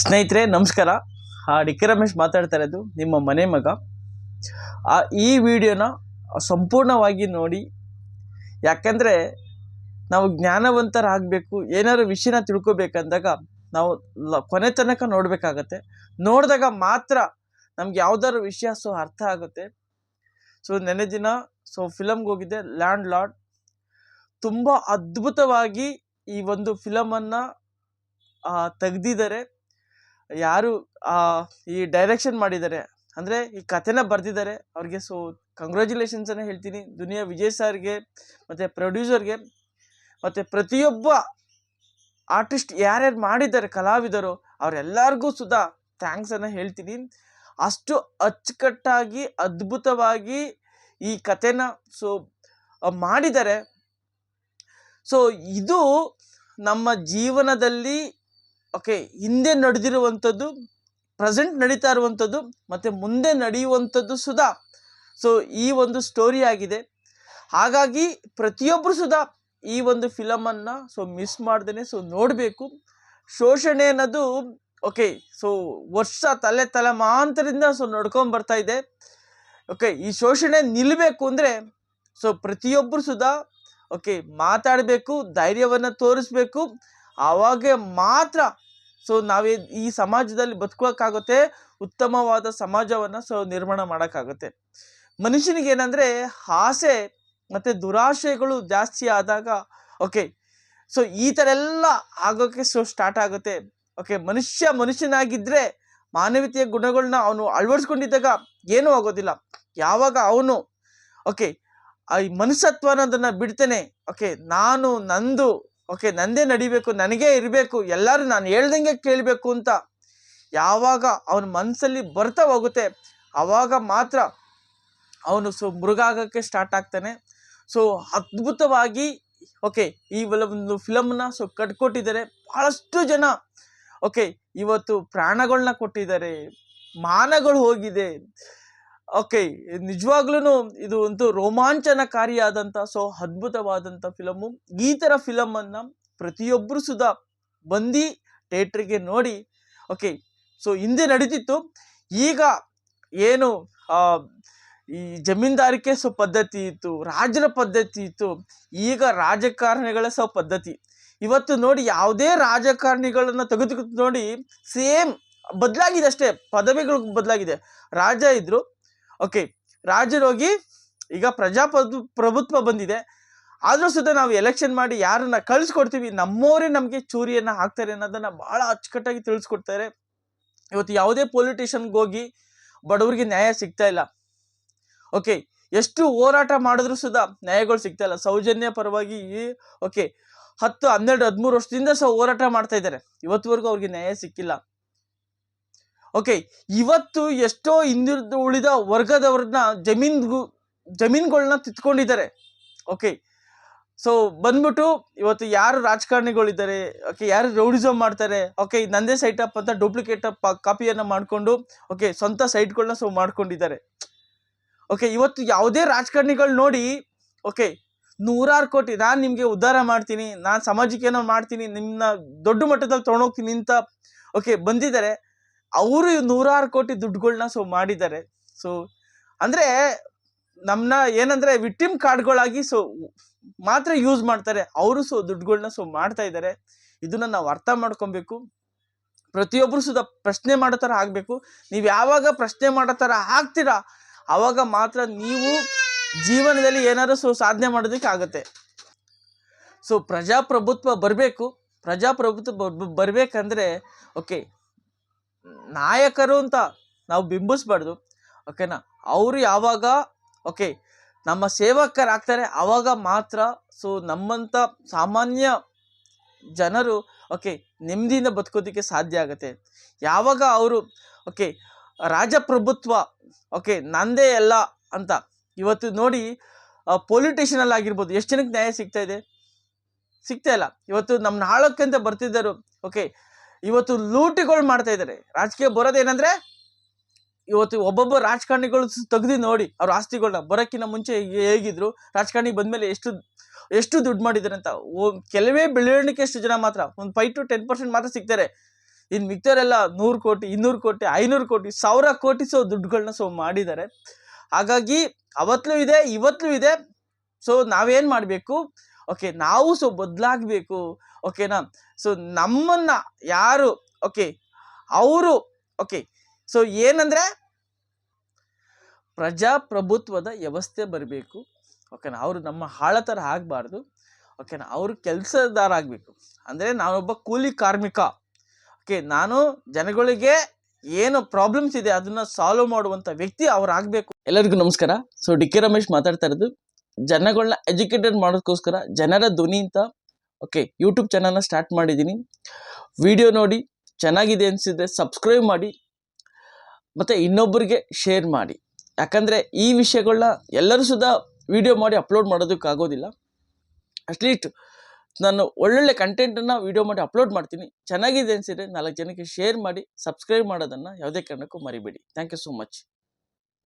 ಸ್ನೇಹಿತರೆ ನಮಸ್ಕಾರ. ಆ, ಡಿ ಕೆ ರಮೇಶ್ ಮಾತಾಡ್ತಾ ಇರೋದು ನಿಮ್ಮ ಮನೆ ಮಗ. ಆ, ಈ ವಿಡಿಯೋನ ಸಂಪೂರ್ಣವಾಗಿ ನೋಡಿ ಯಾಕಂದರೆ ನಾವು ಜ್ಞಾನವಂತರಾಗಬೇಕು ಏನಾದ್ರು ವಿಷಯನ ತಿಳ್ಕೊಬೇಕಂದಾಗ ನಾವು ಕೊನೆ ತನಕ ನೋಡಬೇಕಾಗತ್ತೆ. ನೋಡಿದಾಗ ಮಾತ್ರ ನಮ್ಗೆ ಯಾವ್ದಾದ್ರು ವಿಷಯ ಸೊ ಅರ್ಥ ಆಗುತ್ತೆ. ಸೊ ನೆನೆ ದಿನ ಸೊ ಫಿಲಮ್ಗೆ ಹೋಗಿದ್ದೆ ಲ್ಯಾಂಡ್ ಲಾರ್ಡ್ ತುಂಬ ಅದ್ಭುತವಾಗಿ ಈ ಒಂದು ಫಿಲಮನ್ನು ತೆಗ್ದಿದ್ದಾರೆ. ಯಾರು ಈ ಡೈರೆಕ್ಷನ್ ಮಾಡಿದ್ದಾರೆ. ಅಂದರೆ ಈ ಕಥೆನ ಬರೆದಿದ್ದಾರೆ. ಅವ್ರಿಗೆ ಸೊ ಕಂಗ್ರ್ಯಾಚುಲೇಷನ್ಸನ್ನು ಹೇಳ್ತೀನಿ. ದುನಿಯಾ ವಿಜಯ್ ಸರ್ಗೆ, ಮತ್ತು ಪ್ರೊಡ್ಯೂಸರ್ಗೆ ಮತ್ತು ಪ್ರತಿಯೊಬ್ಬ ಆರ್ಟಿಸ್ಟ್ ಯಾರ್ಯಾರು ಮಾಡಿದ್ದಾರೆ, ಕಲಾವಿದರು, ಅವರೆಲ್ಲರಿಗೂ ಸುಧಾ ಥ್ಯಾಂಕ್ಸನ್ನು ಹೇಳ್ತೀನಿ. ಅಷ್ಟು ಅಚ್ಚುಕಟ್ಟಾಗಿ, ಅದ್ಭುತವಾಗಿ ಈ ಕಥೆನ ಸೊ ಮಾಡಿದ್ದಾರೆ. ಸೊ ಇದು ನಮ್ಮ ಜೀವನದಲ್ಲಿ ಓಕೆ, ಹಿಂದೆ ನಡೆದಿರುವಂಥದ್ದು ಪ್ರೆಸೆಂಟ್ ನಡೀತಾ ಇರುವಂಥದ್ದು, ಮತ್ತು ಮುಂದೆ ನಡೆಯುವಂಥದ್ದು ಸುಧಾ. ಸೊ ಈ ಒಂದು ಸ್ಟೋರಿ ಆಗಿದೆ. ಹಾಗಾಗಿ ಪ್ರತಿಯೊಬ್ಬರು ಸುಧಾ ಈ ಒಂದು ಫಿಲಮನ್ನು ಸೊ ಮಿಸ್ ಮಾಡ್ದೇ ಸೊ ನೋಡಬೇಕು. ಶೋಷಣೆ ಅನ್ನೋದು ಓಕೆ ಸೊ ವರ್ಷ ತಲೆ ತಲೆಮಾಂತರಿಂದ ಸೊ ಬರ್ತಾ ಇದೆ. ಓಕೆ ಈ ಶೋಷಣೆ ನಿಲ್ಲಬೇಕು ಅಂದರೆ ಸೊ ಪ್ರತಿಯೊಬ್ಬರು ಸುಧಾ ಓಕೆ ಮಾತಾಡಬೇಕು, ಧೈರ್ಯವನ್ನು ತೋರಿಸ್ಬೇಕು. ಆವಾಗ ಮಾತ್ರ ಸೊ ನಾವೇ ಈ ಸಮಾಜದಲ್ಲಿ ಬದುಕೋಕ್ಕಾಗುತ್ತೆ ಉತ್ತಮವಾದ ಸಮಾಜವನ್ನು ಸೊ, ನಿರ್ಮಾಣ ಮಾಡೋಕ್ಕಾಗುತ್ತೆ. ಮನುಷ್ಯನಿಗೆ ಏನಂದರೆ ಆಸೆ ಮತ್ತು ದುರಾಶೆಗಳು ಜಾಸ್ತಿ ಆದಾಗ ಓಕೆ ಸೊ ಈ ಥರ ಎಲ್ಲ ಆಗೋಕ್ಕೆ ಸೊ ಸ್ಟಾರ್ಟ್ ಆಗುತ್ತೆ. ಓಕೆ ಮನುಷ್ಯ ಮನುಷ್ಯನಾಗಿದ್ದರೆ ಮಾನವೀಯತೆಯ ಗುಣಗಳನ್ನ ಅವನು ಅಳವಡಿಸ್ಕೊಂಡಿದ್ದಾಗ ಏನೂ ಆಗೋದಿಲ್ಲ. ಯಾವಾಗ ಅವನು ಓಕೆ ಈ ಮನುಷ್ಯತ್ವ ಅನ್ನೋದನ್ನು ಬಿಡ್ತೇನೆ ಓಕೆ ನಾನು, ನಂದು ಓಕೆ ನಂದೇ ನಡಿಬೇಕು, ನನಗೇ ಇರಬೇಕು, ಎಲ್ಲರೂ ನಾನು ಹೇಳ್ದಂಗೆ ಕೇಳಬೇಕು ಅಂತ. ಯಾವಾಗ ಅವನ ಮನಸ್ಸಲ್ಲಿ ಬರ್ತಾ ಹೋಗುತ್ತೆ ಆವಾಗ ಮಾತ್ರ ಅವನು ಸೊ ಮೃಗಾಗಕ್ಕೆ ಸ್ಟಾರ್ಟ್ ಆಗ್ತಾನೆ. ಸೊ ಅದ್ಭುತವಾಗಿ ಓಕೆ ಈ ಒಂದು ಫಿಲಮ್ನ ಸೊ ಕಟ್ಕೊಟ್ಟಿದ್ದಾರೆ ಭಾಳಷ್ಟು ಜನ ಓಕೆ ಇವತ್ತು ಪ್ರಾಣಗಳನ್ನ ಕೊಟ್ಟಿದ್ದಾರೆ, ಮಾನಗಳು ಹೋಗಿದೆ. ಓಕೆ ನಿಜವಾಗ್ಲೂ ಇದು ಒಂದು ರೋಮಾಂಚನಕಾರಿಯಾದಂಥ, ಸೊ ಅದ್ಭುತವಾದಂಥ ಫಿಲಮು. ಈ ಥರ ಫಿಲಮನ್ನು ಪ್ರತಿಯೊಬ್ಬರು ಸುಧಾ ಬಂದು ಥಿಯೇಟ್ರಿಗೆ ನೋಡಿ, ಓಕೆ, ಸೊ ಹಿಂದೆ ನಡೀತಿತ್ತು. ಈಗ ಏನು ಈ ಜಮೀನ್ದಾರಿಕೆ ಸೊ ಪದ್ಧತಿ ಇತ್ತು ರಾಜರ ಪದ್ಧತಿ ಇತ್ತು, ಈಗ ರಾಜಕಾರಣಿಗಳ ಸೊ ಪದ್ಧತಿ. ಇವತ್ತು ನೋಡಿ ಯಾವುದೇ ರಾಜಕಾರಣಿಗಳನ್ನು ತೆಗೆದು ನೋಡಿ ಸೇಮ್ ಬದಲಾಗಿದೆ ಅಷ್ಟೇ, ಪದವಿಗಳು ಬದಲಾಗಿದೆ. ರಾಜ ಇದ್ರು ಓಕೆ ರಾಜರೋಗಿ ಈಗ ಪ್ರಜಾಪ್ರಭು, ಪ್ರಭುತ್ವ ಬಂದಿದೆ. ಆದರೂ ಸುತ್ತ ನಾವು ಎಲೆಕ್ಷನ್ ಮಾಡಿ ಯಾರನ್ನ ಕಳಿಸ್ಕೊಡ್ತೀವಿ ನಮ್ಮವರೇ ನಮಗೆ ಚೂರಿಯನ್ನು ಹಾಕ್ತಾರೆ ಅನ್ನೋದನ್ನು ಭಾಳ ಅಚ್ಚುಕಟ್ಟಾಗಿ ತಿಳಿಸ್ಕೊಡ್ತಾರೆ. ಇವತ್ತು ಯಾವುದೇ ಪೊಲಿಟಿಷಿಯನ್ಗೆ ಹೋಗಿ ಬಡವರಿಗೆ ನ್ಯಾಯ ಸಿಗ್ತಾ ಇಲ್ಲ. ಓಕೆ ಎಷ್ಟು ಹೋರಾಟ ಮಾಡಿದ್ರು ಸುದ ನ್ಯಾಯಗಳು ಸಿಗ್ತಾ ಇಲ್ಲ. ಸೌಜನ್ಯ ಪರವಾಗಿ ಓಕೆ ಹತ್ತು, ಹನ್ನೆರಡು, ಹದಿಮೂರು ವರ್ಷದಿಂದ ಸಹ ಹೋರಾಟ ಮಾಡ್ತಾ ಇದ್ದಾರೆ. ಇವತ್ತುವರೆಗೂ ಅವ್ರಿಗೆ ನ್ಯಾಯ ಸಿಕ್ಕಿಲ್ಲ. ಓಕೆ ಇವತ್ತು ಎಷ್ಟೋ ಹಿಂದುಳಿದ ಉಳಿದ ವರ್ಗದವ್ರನ್ನ ಜಮೀನ್ಗು ಜಮೀನುಗಳನ್ನ ತಿತ್ಕೊಂಡಿದ್ದಾರೆ. ಓಕೆ ಸೊ ಬಂದ್ಬಿಟ್ಟು ಇವತ್ತು ಯಾರು ರಾಜಕಾರಣಿಗಳಿದ್ದಾರೆ? ಓಕೆ ಯಾರು ರೌಡಿಸಮ್ ಮಾಡ್ತಾರೆ? ಓಕೆ ನಂದೇ ಸೈಟಪ್ ಅಂತ ಡೂಪ್ಲಿಕೇಟ್ ಕಾಪಿಯನ್ನು ಮಾಡಿಕೊಂಡು ಓಕೆ ಸ್ವಂತ ಸೈಟ್ಗಳನ್ನ ಸೊ ಮಾಡ್ಕೊಂಡಿದ್ದಾರೆ. ಓಕೆ ಇವತ್ತು ಯಾವುದೇ ರಾಜಕಾರಣಿಗಳು ನೋಡಿ ಓಕೆ ನೂರಾರು ಕೋಟಿ, ನಾನು ನಿಮಗೆ ಉದ್ಧಾರ ಮಾಡ್ತೀನಿ, ನಾನು ಸಮಾಜಕ್ಕೆ ಏನೋ ಮಾಡ್ತೀನಿ ನಿಮ್ಮನ್ನ ದೊಡ್ಡ ಮಟ್ಟದಲ್ಲಿ ತೊಗೊಂಡೋಗ್ತೀನಿ ಅಂತ ಓಕೆ ಬಂದಿದ್ದಾರೆ. ಅವರು ನೂರಾರು ಕೋಟಿ ದುಡ್ಡುಗಳ್ನ ಸೊ ಮಾಡಿದ್ದಾರೆ. ಸೊ ಅಂದರೆ ನಮ್ಮನ್ನ ಏನಂದರೆ ವಿಟಿಮ್ ಕಾರ್ಡ್ಗಳಾಗಿ ಸೊ ಮಾತ್ರ ಯೂಸ್ ಮಾಡ್ತಾರೆ. ಅವರು ಸೊ ದುಡ್ಡುಗಳ್ನ ಸೊ ಮಾಡ್ತಾ ಇದ್ದಾರೆ. ಇದನ್ನ ನಾವು ಅರ್ಥ ಮಾಡ್ಕೊಬೇಕು. ಪ್ರತಿಯೊಬ್ಬರು ಸುದ ಪ್ರಶ್ನೆ ಮಾಡೋ ಥರ ಆಗಬೇಕು. ನೀವು ಯಾವಾಗ ಪ್ರಶ್ನೆ ಮಾಡೋ ಥರ ಆಗ್ತೀರಾ ಆವಾಗ ಮಾತ್ರ ನೀವು ಜೀವನದಲ್ಲಿ ಏನಾದರೂ ಸೊ ಸಾಧನೆ ಮಾಡೋದಕ್ಕೆ ಆಗುತ್ತೆ. ಸೊ ಪ್ರಜಾಪ್ರಭುತ್ವ ಬರಬೇಕು. ಪ್ರಜಾಪ್ರಭುತ್ವ ಬರಬೇಕಂದ್ರೆ ಓಕೆ ನಾಯಕರು ಅಂತ ನಾವು ಬಿಂಬಿಸ್ಬಾರ್ದು. ಓಕೆನಾ ಅವರು ಯಾವಾಗ ಓಕೆ ನಮ್ಮ ಸೇವಕರಾಗ್ತಾರೆ ಆವಾಗ ಮಾತ್ರ ಸೊ ನಮ್ಮಂಥ ಸಾಮಾನ್ಯ ಜನರು ಓಕೆ ನೆಮ್ಮದಿಯಿಂದ ಬದುಕೋದಕ್ಕೆ ಸಾಧ್ಯ ಆಗುತ್ತೆ. ಯಾವಾಗ ಅವರು ಓಕೆ ರಾಜಪ್ರಭುತ್ವ ಓಕೆ ನಂದೇ ಎಲ್ಲ ಅಂತ ಇವತ್ತು ನೋಡಿ ಪೊಲಿಟಿಷಿಯನಲ್ಲಿ ಆಗಿರ್ಬೋದು, ಎಷ್ಟು ಜನಕ್ಕೆ ನ್ಯಾಯ ಸಿಗ್ತಾ ಇದೆ? ಸಿಗ್ತಾ ಇಲ್ಲ. ಇವತ್ತು ನಮ್ಮ ನಾಳಕ್ಕೆ ಅಂತ ಬರ್ತಿದ್ದರು ಓಕೆ ಇವತ್ತು ಲೂಟಿಗಳು ಮಾಡ್ತಾ ಇದ್ದಾರೆ. ರಾಜಕೀಯ ಬರೋದೇನೆಂದರೆ ಇವತ್ತು ಒಬ್ಬೊಬ್ಬ ರಾಜಕಾರಣಿಗಳು ತೆಗ್ದು ನೋಡಿ ಅವ್ರ ಆಸ್ತಿಗಳನ್ನ ಬರೋಕ್ಕಿಂತ ಮುಂಚೆ ಹೇಗೆ- ಹೇಗಿದ್ರು, ರಾಜಕಾರಣಿ ಬಂದಮೇಲೆ ಎಷ್ಟು ಎಷ್ಟು ದುಡ್ಡು ಮಾಡಿದ್ದಾರೆ ಅಂತ. ಕೆಲವೇ ಬೆಳವಣಿಗೆ ಎಷ್ಟು ಜನ ಮಾತ್ರ, ಒಂದು ಫೈವ್ ಟು ಟೆನ್ ಪರ್ಸೆಂಟ್ ಮಾತ್ರ ಸಿಗ್ತಾರೆ. ಇನ್ನು ಮಿಕ್ತವರೆಲ್ಲ ನೂರು ಕೋಟಿ, ಇನ್ನೂರು ಕೋಟಿ, ಐನೂರು ಕೋಟಿ, ಸಾವಿರ ಕೋಟಿ ಸೊ ದುಡ್ಡುಗಳನ್ನ ಸೊ ಮಾಡಿದ್ದಾರೆ. ಹಾಗಾಗಿ ಅವತ್ತಲೂ ಇದೆ ಇವತ್ತಲೂ ಇದೆ. ಸೊ ನಾವೇನು ಮಾಡಬೇಕು? ಓಕೆ, ನಾವು ಸೊ ಬದಲಾಗಬೇಕು. ಓಕೆನಾ ಸೊ ನಮ್ಮನ್ನ ಯಾರು? ಓಕೆ ಅವರು? ಓಕೆ ಸೊ ಏನಂದರೆ ಪ್ರಜಾಪ್ರಭುತ್ವದ ವ್ಯವಸ್ಥೆ ಬರಬೇಕು. ಓಕೆನಾ ಅವರು ನಮ್ಮ ಹಾಳ ಥರ ಆಗಬಾರ್ದು ಓಕೆನಾ ಅವರು ಕೆಲಸದಾರ ಆಗಬೇಕು ಅಂದರೆ ನಾನೊಬ್ಬ ಕೂಲಿ ಕಾರ್ಮಿಕ. ಓಕೆ ನಾನು ಜನಗಳಿಗೆ ಏನು ಪ್ರಾಬ್ಲಮ್ಸ್ ಇದೆ ಅದನ್ನ ಸಾಲ್ವ್ ಮಾಡುವಂಥ ವ್ಯಕ್ತಿ ಅವ್ರು ಆಗಬೇಕು ಎಲ್ಲರಿಗೂ ನಮಸ್ಕಾರ. ಸೊ ಡಿ ಕೆ ರಮೇಶ್ ಮಾತಾಡ್ತಾ ಇರೋದು. ಜನಗಳನ್ನ ಎಜುಕೇಟೆಡ್ ಮಾಡೋದಕ್ಕೋಸ್ಕರ ಜನರ ಧ್ವನಿ ಅಂತ ಓಕೆ ಯೂಟ್ಯೂಬ್ ಚಾನಲ್ನ ಸ್ಟಾರ್ಟ್ ಮಾಡಿದ್ದೀನಿ. ವಿಡಿಯೋ ನೋಡಿ, ಚೆನ್ನಾಗಿದೆ ಅನಿಸಿದ್ರೆ ಸಬ್ಸ್ಕ್ರೈಬ್ ಮಾಡಿ, ಮತ್ತು ಇನ್ನೊಬ್ಬರಿಗೆ ಶೇರ್ ಮಾಡಿ. ಯಾಕಂದರೆ ಈ ವಿಷಯಗಳನ್ನ ಎಲ್ಲರೂ ಸುದಾ ವಿಡಿಯೋ ಮಾಡಿ ಅಪ್ಲೋಡ್ ಮಾಡೋದಕ್ಕಾಗೋದಿಲ್ಲ ಅಟ್ಲೀಸ್ಟ್ ನಾನು ಒಳ್ಳೊಳ್ಳೆ ಕಂಟೆಂಟನ್ನು ವಿಡಿಯೋ ಮಾಡಿ ಅಪ್ಲೋಡ್ ಮಾಡ್ತೀನಿ. ಚೆನ್ನಾಗಿದೆ ಅನಿಸಿದ್ರೆ ನಾಲ್ಕು ಜನಕ್ಕೆ ಶೇರ್ ಮಾಡಿ ಸಬ್ಸ್ಕ್ರೈಬ್ ಮಾಡೋದನ್ನು ಯಾವುದೇ ಕಾರಣಕ್ಕೂ ಮರಿಬೇಡಿ. Thank you so much